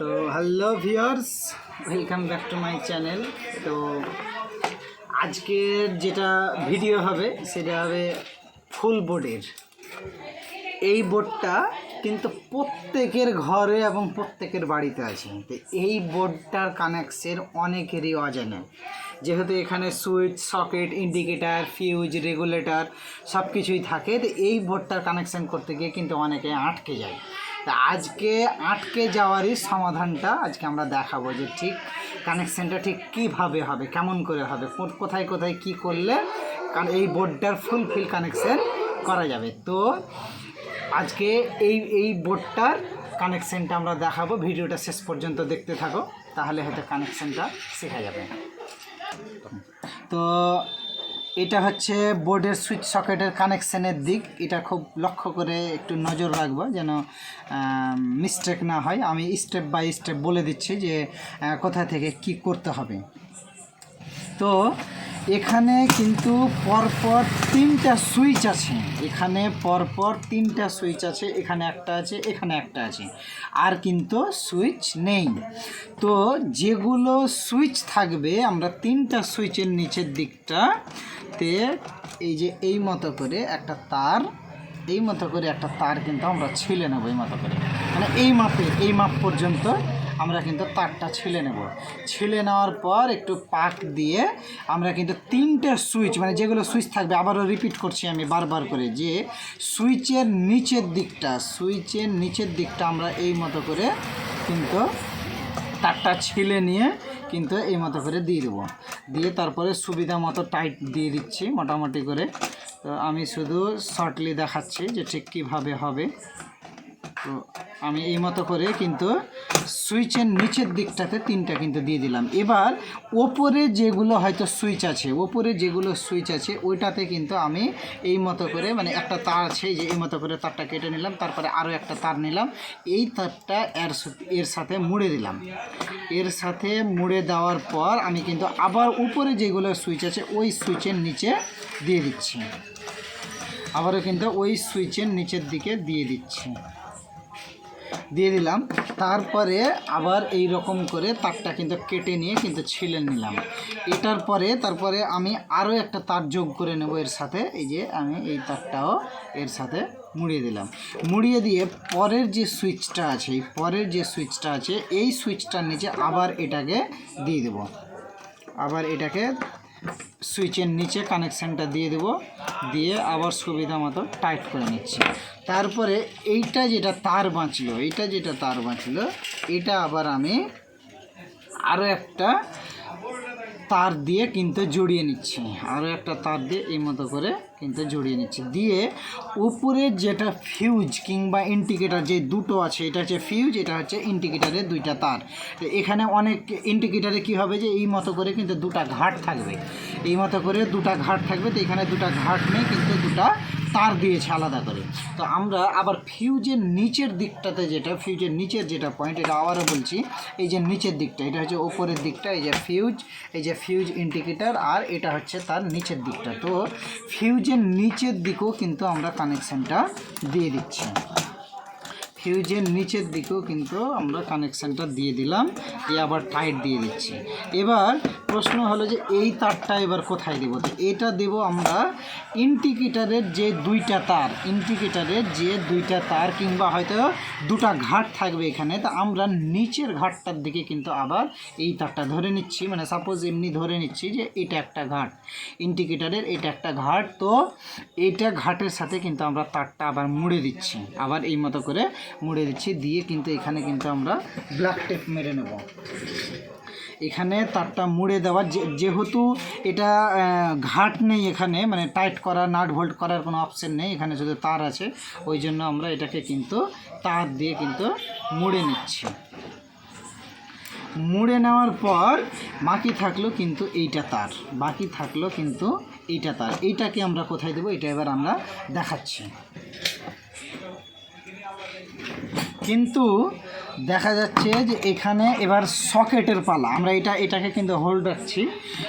তো hello viewers, welcome back to my channel. তো আজকের যেটা ভিডিও হবে, সেটা হবে ফুল বোর্ডের। এই বোর্ডটা কিন্তু প্রত্যেকের ঘরে এবং প্রত্যেকের বাড়িতে আছে। তো এই বোর্ডটার কানেকশন অনেকেরই অজানা। যেহেতু এখানে switch, socket, indicator, fuse, regulator সব কিছুই থাকে, তো এই বোর্ডটার কানেকশান করতে গিয়ে কিন্তু অনেকে আটকে যায়। তা আজকে আটকে যাওয়ারই সমাধানটা আজকে আমরা দেখাবো যে ঠিক কানেকশানটা ঠিক কীভাবে হবে, কেমন করে হবে কোথায় কোথায়, কি করলে কারণ এই বোর্ডটার ফুলফিল কানেকশান করা যাবে। তো আজকে এই এই বোর্ডটার কানেকশানটা আমরা দেখাবো, ভিডিওটা শেষ পর্যন্ত দেখতে থাকো, তাহলে হয়তো কানেকশানটা শেখা যাবে। তো এটা হচ্ছে বোর্ডের সুইচ সকেটের কানেকশানের দিক। এটা খুব লক্ষ্য করে একটু নজর রাখব যেন মিস্টেক না হয়। আমি স্টেপ বাই স্টেপ বলে দিচ্ছি যে কোথা থেকে কি করতে হবে। তো এখানে কিন্তু পরপর তিনটা সুইচ আছে। এখানে পরপর তিনটা সুইচ আছে, এখানে একটা আছে, এখানে একটা আছে। আর কিন্তু সুইচ নেই। তো যেগুলো সুইচ থাকবে, আমরা তিনটা সুইচের নিচের দিকটা তে এই যে এই মতো করে একটা তার, এই মতো করে একটা তার কিন্তু আমরা ছিলে নেব এই মতো করে। মানে এই মাপে, এই মাপ পর্যন্ত আমরা কিন্তু তারটা ছিলে নেব। ছিলে নেওয়ার পর একটু পাক দিয়ে আমরা কিন্তু তিনটে সুইচ মানে যেগুলো সুইচ থাকবে, আবারও রিপিট করছি আমি বারবার করে, যে সুইচের নিচের দিকটা, সুইচের নিচের দিকটা আমরা এই মতো করে কিন্তু তারটা ছিলে নিয়ে কিন্তু এই মতো করে দিয়ে দেবো। দিয়ে তারপরে সুবিধা মতো টাইট দিয়ে দিচ্ছি মোটামুটি করে। তো আমি শুধু শর্টলি দেখাচ্ছি যে ঠিক কীভাবে হবে। তো আমি এই মতো করে কিন্তু সুইচের নিচের দিকটাতে তিনটা কিন্তু দিয়ে দিলাম। এবার ওপরে যেগুলো হয়তো সুইচ আছে, ওপরে যেগুলো সুইচ আছে, ওইটাতে কিন্তু আমি এই মতো করে মানে একটা তার আছে যে এই মতো করে তারটা কেটে নিলাম, তারপরে আরও একটা তার নিলাম, এই তারটা এর এর সাথে মুড়ে দিলাম। এর সাথে মুড়ে দেওয়ার পর আমি কিন্তু আবার উপরে যেগুলো সুইচ আছে, ওই সুইচের নিচে দিয়ে দিচ্ছি। আবারও কিন্তু ওই সুইচের নিচের দিকে দিয়ে দিচ্ছি। দিয়ে দিলাম। তারপরে আবার এই রকম করে তারটা কিন্তু কেটে নিয়ে কিন্তু ছিলে নিলাম। এটার পরে, তারপরে আমি আরও একটা তার যোগ করে নেব এর সাথে। এই যে আমি এই তারটাও এর সাথে মুড়িয়ে দিলাম। মুড়িয়ে দিয়ে পরের যে সুইচটা আছে, এই পরের যে সুইচটা আছে, এই সুইচটার নিচে আবার এটাকে দিয়ে দেবো। আবার এটাকে সুইচের নিচে কানেকশানটা দিয়ে দেব। দিয়ে আবার সুবিধা মতো টাইট করে নিচ্ছি। তারপরে এইটা যেটা তার বাঁচলো, এইটা যেটা তার বাঁচলো, এটা আবার আমি আরও একটা তার দিয়ে কিন্তু জড়িয়ে নিচ্ছি। আরও একটা তার দিয়ে এই মতো করে কিন্তু জড়িয়ে নিচ্ছি। দিয়ে উপরে যেটা ফিউজ কিংবা ইন্ডিকেটার যে দুটো আছে, এটা হচ্ছে ফিউজ এটা হচ্ছে ইন্ডিকেটারের দুইটা তার। এখানে অনেক ইন্ডিকেটারে কি হবে যে এই মতো করে কিন্তু দুটা ঘাট থাকবে। এই মতো করে দুটা ঘাট থাকবে, তো এখানে দুটা ঘাট নেই, কিন্তু দুটা তার দিয়েছে আলাদা করে। তো আমরা আবার ফিউজের নিচের দিকটাতে যেটা, ফিউজের নিচের যেটা পয়েন্ট এটা আবারও বলছি, এই যে নিচের দিকটা, এটা হচ্ছে ওপরের দিকটা, এই যে ফিউজ, এই যে ফিউজ ইন্ডিকেটার আর এটা হচ্ছে তার নিচের দিকটা। তো ফিউজের নিচের দিকেও কিন্তু আমরা কানেকশানটা দিয়ে দিচ্ছি। ফিউজের নিচের দিকেও কিন্তু আমরা কানেকশানটা দিয়ে দিলাম দিয়ে আবার টাইট দিয়ে দিচ্ছি। এবার প্রশ্ন হলো যে এই তারটা এবার কোথায় দেবো? তো এটা দেব আমরা ইন্ডিকেটারের যে দুইটা তার ইন্ডিকেটারের যে দুইটা তার কিংবা হয়তো দুটা ঘাট থাকবে এখানে, তা আমরা নিচের ঘাটটার দিকে কিন্তু আবার এই তারটা ধরে নিচ্ছি। মানে সাপোজ এমনি ধরে নিচ্ছি যে এটা একটা ঘাট ইন্ডিকেটারের এটা একটা ঘাট, তো এইটা ঘাটের সাথে কিন্তু আমরা তারটা আবার মুড়ে দিচ্ছি। আবার এই মতো করে মুড়ে দিচ্ছি, দিয়ে কিন্তু এখানে কিন্তু আমরা ব্ল্যাক টেপ মেরে নেব। এখানে তারটা মুড়ে দেওয়ার যে যেহেতু এটা ঘাট নেই এখানে মানে টাইট করা নাট ভোল্ট করার কোনো অপশন নেই, এখানে শুধু তার আছে, ওই জন্য আমরা এটাকে কিন্তু তার দিয়ে কিন্তু মুড়ে নিচ্ছি। মুড়ে নেওয়ার পর বাকি থাকল কিন্তু এইটা তার, বাকি থাকল কিন্তু এইটা তার। এইটাকে আমরা কোথায় দেবো? এটা এবার আমরা দেখাচ্ছি। কিন্তু দেখা যাচ্ছে যে এখানে এবার সকেটের পালা। আমরা এটা, এটাকে কিন্তু হোল্ড রাখছি।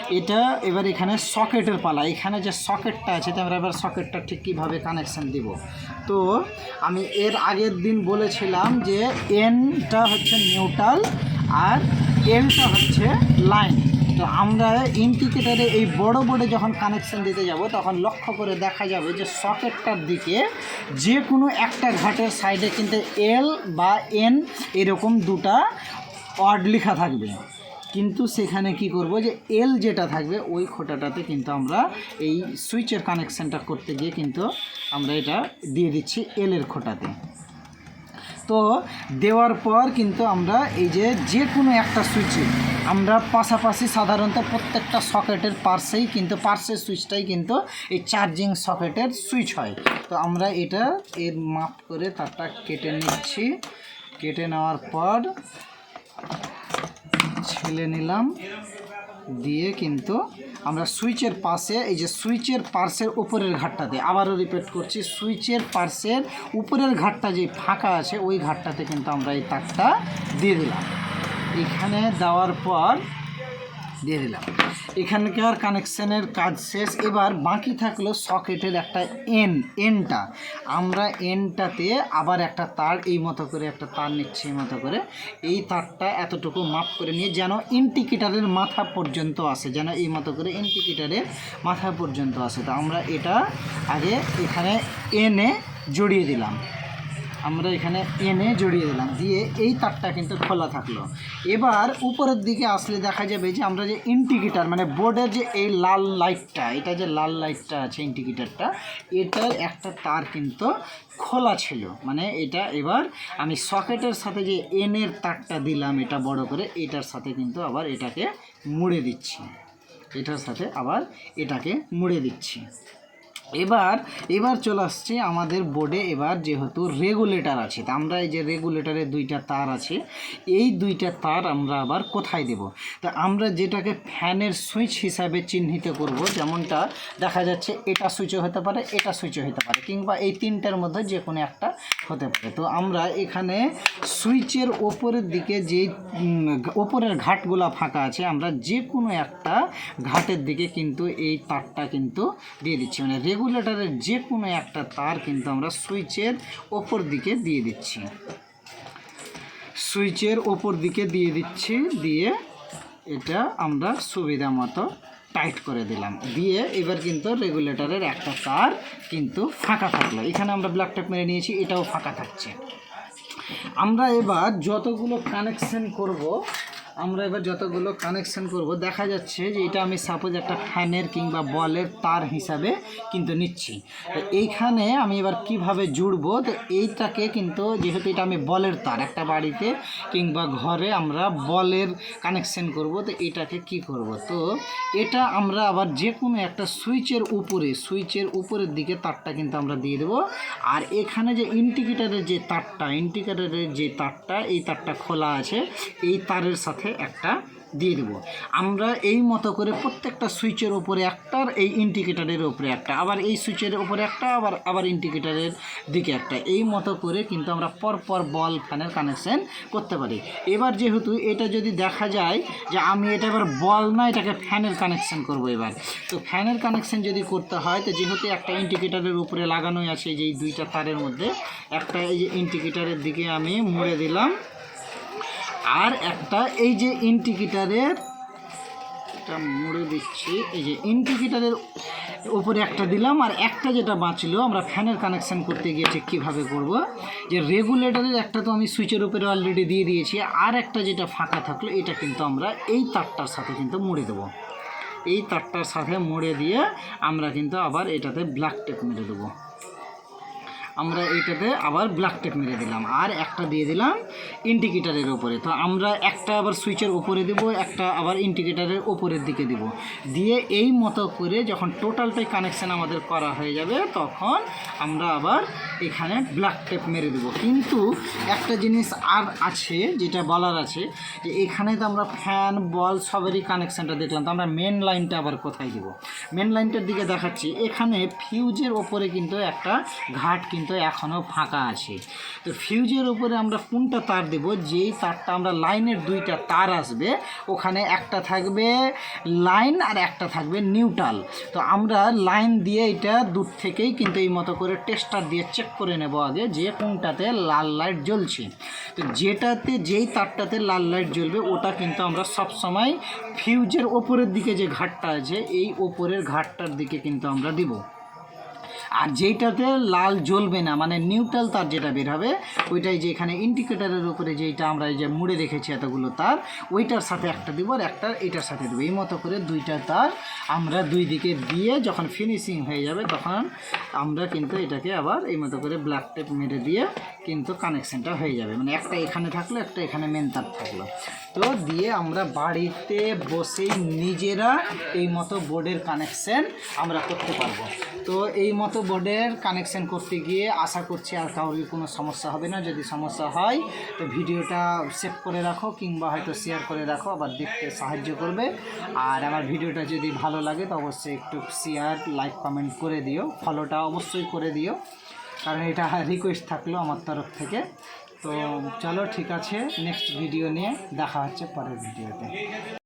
এটা এবার এখানে সকেটের পালা। এখানে যে সকেটটা আছে, তো আমরা এবার সকেটটা ঠিক কীভাবে কানেকশান দিব? তো আমি এর আগের দিন বলেছিলাম যে এনটা হচ্ছে নিউট্রাল আর এলটা হচ্ছে লাইন তো আমরা ইন্ডিকেটারে এই বড় বোর্ডে যখন কানেকশান দিতে যাব, তখন লক্ষ্য করে দেখা যাবে যে সকেটটার দিকে যে কোনো একটা ঘাটের সাইডে কিন্তু এল বা এন এরকম দুটা ওয়ার্ড লেখা থাকবে। কিন্তু সেখানে কি করব যে এল যেটা থাকবে, ওই খোটাটাতে কিন্তু আমরা এই সুইচের কানেকশানটা করতে গিয়ে কিন্তু আমরা এটা দিয়ে দিচ্ছি এলের খোটাতে। তো দেওয়ার পর কিন্তু আমরা এই যে যে কোনো একটা সুইচে আমরা পাশাপাশি সাধারণত প্রত্যেকটা সকেটের পার্সেই কিন্তু, পার্সের সুইচটাই কিন্তু এই চার্জিং সকেটের সুইচ হয়। তো আমরা এটা এর মাপ করে তারটা কেটে নিচ্ছি। কেটে নেওয়ার পর ছেলে নিলাম। দিয়ে কিন্তু আমরা সুইচের পাশে, এই যে সুইচের পার্সের উপরের ঘাটটাতে আবারও রিপিট করছি, সুইচের পার্সের উপরের ঘাটটা যে ফাঁকা আছে, ওই ঘাটটাতে কিন্তু আমরা এই তাকটা দিয়ে দিলাম। এখানে দেওয়ার পর দিয়ে দিলাম। এখানকার কানেকশানের কাজ শেষ। এবার বাকি থাকল সকেটের একটা এন, এনটা। আমরা এনটাতে আবার একটা তার এই মতো করে, একটা তার নিচ্ছি এই মতো করে। এই তারটা এতটুকু মাপ করে নিয়ে যেন ইন্ডিকেটারের মাথা পর্যন্ত আসে, যেন এই মতো করে ইন্ডিকেটারের মাথা পর্যন্ত আসে। তো আমরা এটা আগে এখানে এনে জড়িয়ে দিলাম। আমরা এখানে এনে জড়িয়ে দিলাম, দিয়ে এই তারটা কিন্তু খোলা থাকল। এবার উপরের দিকে আসলে দেখা যাবে যে আমরা যে ইন্ডিকেটার মানে বোর্ডের যে এই লাল লাইটটা এটা যে লাল লাইটটা আছে ইন্ডিকেটারটা এটার একটা তার কিন্তু খোলা ছিল। মানে এটা এবার আমি সকেটের সাথে যে এনের তারটা দিলাম, এটা বড় করে, এটার সাথে কিন্তু আবার এটাকে মুড়ে দিচ্ছি। এটার সাথে আবার এটাকে মুড়ে দিচ্ছি। এবার এবার চলে আসছে আমাদের বোর্ডে এবার যেহেতু রেগুলেটর আছে, তা আমরা এই যে রেগুলেটরের দুইটা তার আছে, এই দুইটা তার আমরা আবার কোথায় দেব? তা আমরা যেটাকে ফ্যানের সুইচ হিসাবে চিহ্নিত করব, যেমনটা দেখা যাচ্ছে এটা সুইচও হতে পারে, এটা সুইচও হতে পারে, কিংবা এই তিনটার মধ্যে যে কোনো একটা হতে পারে। তো আমরা এখানে সুইচের ওপরের দিকে যে ওপরের ঘাটগুলো ফাঁকা আছে, আমরা যে কোনো একটা ঘাটের দিকে কিন্তু এই তারটা কিন্তু দিয়ে দিচ্ছি। মানে রেগুলেটরের যে কোনো একটা তার কিন্তু আমরা সুইচের ওপর দিকে দিয়ে দিচ্ছি। সুইচের ওপর দিকে দিয়ে দিচ্ছি, দিয়ে এটা আমরা সুবিধা মতো টাইট করে দিলাম। দিয়ে এবার কিন্তু রেগুলেটরের একটা তার কিন্তু ফাঁকা থাকল। এখানে আমরা ব্ল্যাক টেপ মেরে নিয়েছি, এটাও ফাঁকা থাকছে। আমরা এবার যতগুলো কানেকশন করব আমরা এবার যতগুলো কানেকশন করব, দেখা যাচ্ছে যে এটা আমি সাপোজ একটা ফ্যানের কিংবা বলের তার হিসাবে কিন্তু নিচ্ছি। তো এইখানে আমি এবার কীভাবে জুড়বো? তো এইটাকে কিন্তু যেহেতু এটা আমি বলের তার, একটা বাড়িতে কিংবা ঘরে আমরা বলের কানেকশন করব, তো এটাকে কি করব? তো এটা আমরা আবার যে কোনো একটা সুইচের উপরে, সুইচের উপরের দিকে তারটা কিন্তু আমরা দিয়ে দেবো। আর এখানে যে ইন্ডিকেটারের যে তারটা ইন্ডিকেটারের যে তারটা, এই তারটা খোলা আছে, এই তারের সাথে একটা দিয়ে দেবো। আমরা এই মতো করে প্রত্যেকটা সুইচের ওপরে একটার, এই ইন্ডিকেটারের ওপরে একটা, আবার এই সুইচের ওপরে একটা, আবার আবার ইন্ডিকেটারের দিকে একটা। এই মতো করে কিন্তু আমরা পরপর বল ফ্যানের কানেকশন করতে পারি। এবার যেহেতু এটা যদি দেখা যায় যে আমি এটা এবার বল না, এটাকে ফ্যানের কানেকশান করব এবার। তো ফ্যানের কানেকশান যদি করতে হয়, তো যেহেতু একটা ইন্ডিকেটারের উপরে লাগানোই আছে যে দুইটা তারের মধ্যে, একটা এই যে ইন্ডিকেটারের দিকে আমি মুড়ে দিলাম আর একটা, এই যে ইন্ডিকেটারের এটা মুড়ে দিচ্ছি, এই যে ইন্ডিকেটারের উপরে একটা দিলাম, আর একটা যেটা বাঁচলো, আমরা ফ্যানের কানেকশান করতে গিয়ে ঠিক কীভাবে করব? যে রেগুলেটরের একটা তো আমি সুইচের উপরে অলরেডি দিয়ে দিয়েছি, আর একটা যেটা ফাঁকা থাকল, এটা কিন্তু আমরা এই তারটার সাথে কিন্তু মুড়ে দেবো। এই তারটার সাথে মুড়ে দিয়ে আমরা কিন্তু আবার এটাতে ব্ল্যাক টেপ মেরে দেবো। আমরা এইটাতে আবার ব্ল্যাক টেপ মেরে দিলাম। আর একটা দিয়ে দিলাম ইন্ডিকেটারের ওপরে তো আমরা একটা আবার সুইচের ওপরে দেব, একটা আবার ইন্ডিকেটারের ওপরের দিকে দিব। দিয়ে এই মতো করে যখন টোটালটাই কানেকশান আমাদের করা হয়ে যাবে, তখন আমরা আবার এখানে ব্ল্যাক টেপ মেরে দেবো। কিন্তু একটা জিনিস আর আছে, যেটা বলার আছে, যে এখানে তো আমরা ফ্যান বল সবেরই কানেকশানটা দেখলাম। তো আমরা মেন লাইনটা আবার কোথায় দেবো? মেন লাইনটার দিকে দেখাচ্ছি। এখানে ফিউজের ওপরে কিন্তু একটা ঘাট কিন্তু কিন্তু এখনও ফাঁকা আছে। তো ফিউজের উপরে আমরা কোনটা তার দেব? যেই তারটা আমরা লাইনের দুইটা তার আসবে, ওখানে একটা থাকবে লাইন আর একটা থাকবে নিউট্রাল। তো আমরা লাইন দিয়ে এটা দূর থেকেই কিন্তু এই মতো করে টেস্টার দিয়ে চেক করে নেব আগে যে কোনটাতে লাল লাইট জ্বলছে। তো যেটাতে, যেই তারটাতে লাল লাইট জ্বলবে, ওটা কিন্তু আমরা সবসময় ফিউজের ওপরের দিকে যে ঘাটটা আছে, এই ওপরের ঘাটটার দিকে কিন্তু আমরা দিব। আর যেইটাতে লাল জ্বলবে না মানে নিউট্রাল তার যেটা বের হবে, ওইটাই যে এখানে ইন্ডিকেটারের উপরে যেইটা আমরা এই যে মুড়ে রেখেছি এতগুলো তার, ওইটার সাথে একটা দিব আর একটা এটার সাথে দেবো। এই মতো করে দুইটা তার আমরা দুই দিকে দিয়ে যখন ফিনিশিং হয়ে যাবে, তখন আমরা কিন্তু এটাকে আবার এই মতো করে ব্ল্যাক টেপ মেরে দিয়ে কিন্তু কানেকশানটা হয়ে যাবে। মানে একটা এখানে থাকল, একটা এখানে মেন তার থাকল। তো দিয়ে আমরা বাড়িতে বসেই নিজেরা এই মতো বোর্ডের কানেকশন আমরা করতে পারব। তো এই মতো বোর্ডের কানেকশান করতে গিয়ে আশা করছি আর কারোর কোনো সমস্যা হবে না। যদি সমস্যা হয়, তো ভিডিওটা সেভ করে রাখো কিংবা হয়তো শেয়ার করে রাখো, আবার দেখতে সাহায্য করবে। আর আমার ভিডিওটা যদি ভালো লাগে, তো অবশ্যই একটু শেয়ার লাইক কমেন্ট করে দিও। ফলোটা অবশ্যই করে দিও। কারণ এটা রিকোয়েস্ট থাকল আমার তরফ থেকে। তো চলো, ঠিক আছে নেক্সট ভিডিও নিয়ে দেখা হচ্ছে পরের ভিডিওতে